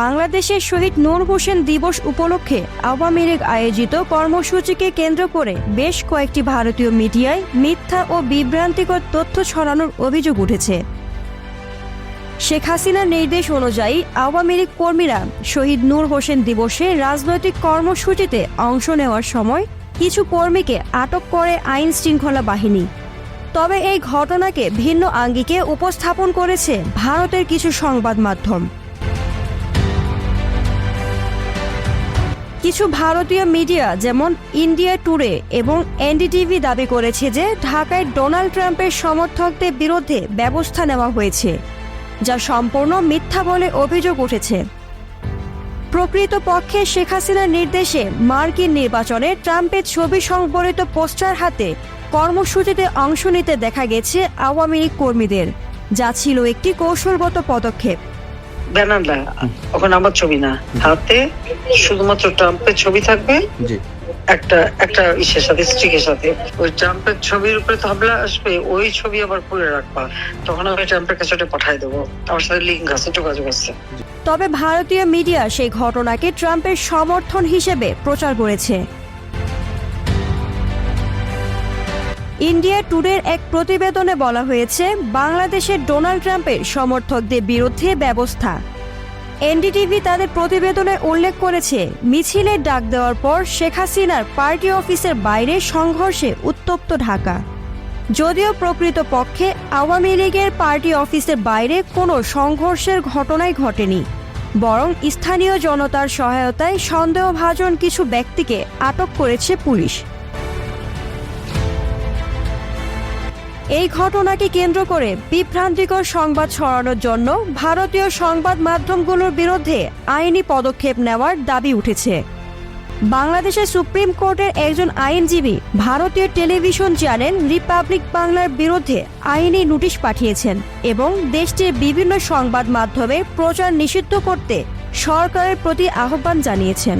বাংলাদেশের শহীদ নূর হোসেন দিবস উপলক্ষে আওয়ামী লীগ আয়োজিত কর্মসূচিকে কেন্দ্র করে বেশ কয়েকটি ভারতীয় মিডিয়ায় মিথ্যা ও বিভ্রান্তিকর তথ্য ছড়ানোর অভিযোগ উঠেছে। শেখ হাসিনার নির্দেশ অনুযায়ী আওয়ামী লীগ কর্মীরা শহীদ নূর হোসেন দিবসে রাজনৈতিক কর্মসূচিতে অংশ নেওয়ার সময় কিছু কর্মীকে আটক করে আইন শৃঙ্খলা বাহিনী। তবে এই ঘটনাকে ভিন্ন আঙ্গিকে উপস্থাপন করেছে ভারতের কিছু সংবাদ মাধ্যম। কিছু ভারতীয় মিডিয়া যেমন ইন্ডিয়া টুডে এবং এনডিটিভি দাবি করেছে যে ঢাকায় ডোনাল্ড ট্রাম্পের সমর্থকদের বিরুদ্ধে ব্যবস্থা নেওয়া হয়েছে, যা সম্পূর্ণ মিথ্যা বলে অভিযোগ উঠেছে। প্রকৃতপক্ষে শেখ হাসিনার নির্দেশে মার্কিন নির্বাচনে ট্রাম্পের ছবি সংবলিত পোস্টার হাতে কর্মসূচিতে অংশ নিতে দেখা গেছে আওয়ামী লীগ কর্মীদের, যা ছিল একটি কৌশলগত পদক্ষেপ। ব্যানার না ওখানে আমার ছবি না। হাতে শুধুমাত্র ট্রাম্পের ছবি থাকবে একটা একটা ইসের সাথে স্ট্রিকের সাথে। ওই ট্রাম্পের ছবির উপরে থামলা আসবে ওই ছবি আবার পরে রাখবা। তখন আমি ট্রাম্পের কাছে ওটা পাঠাই দেবো। আমার সাথে লিঙ্ক আছে যোগাযোগ আছে। তবে ভারতীয় মিডিয়া সেই ঘটনাকে ট্রাম্পের সমর্থন হিসেবে প্রচার করেছে। ইন্ডিয়া টুডের এক প্রতিবেদনে বলা হয়েছে, বাংলাদেশের ডোনাল্ড ট্রাম্পের সমর্থকদের বিরুদ্ধে ব্যবস্থা। এনডিটিভি তাদের প্রতিবেদনে উল্লেখ করেছে মিছিলের ডাক দেওয়ার পর শেখ হাসিনার পার্টি অফিসের বাইরে সংঘর্ষে উত্তপ্ত ঢাকা। যদিও প্রকৃতপক্ষে আওয়ামী লীগের পার্টি অফিসের বাইরে কোনো সংঘর্ষের ঘটনাই ঘটেনি, বরং স্থানীয় জনতার সহায়তায় সন্দেহভাজন কিছু ব্যক্তিকে আটক করেছে পুলিশ। এই ঘটনাকে কেন্দ্র করে বিভ্রান্তিকর সংবাদ ছড়ানোর জন্য ভারতীয় সংবাদ মাধ্যমগুলোর বিরুদ্ধে আইনি পদক্ষেপ নেওয়ার দাবি উঠেছে। বাংলাদেশের সুপ্রিম কোর্টের একজন আইনজীবী ভারতীয় টেলিভিশন চ্যানেল রিপাবলিক বাংলার বিরুদ্ধে আইনি নোটিশ পাঠিয়েছেন এবং দেশটির বিভিন্ন সংবাদ মাধ্যমে প্রচার নিষিদ্ধ করতে সরকারের প্রতি আহ্বান জানিয়েছেন।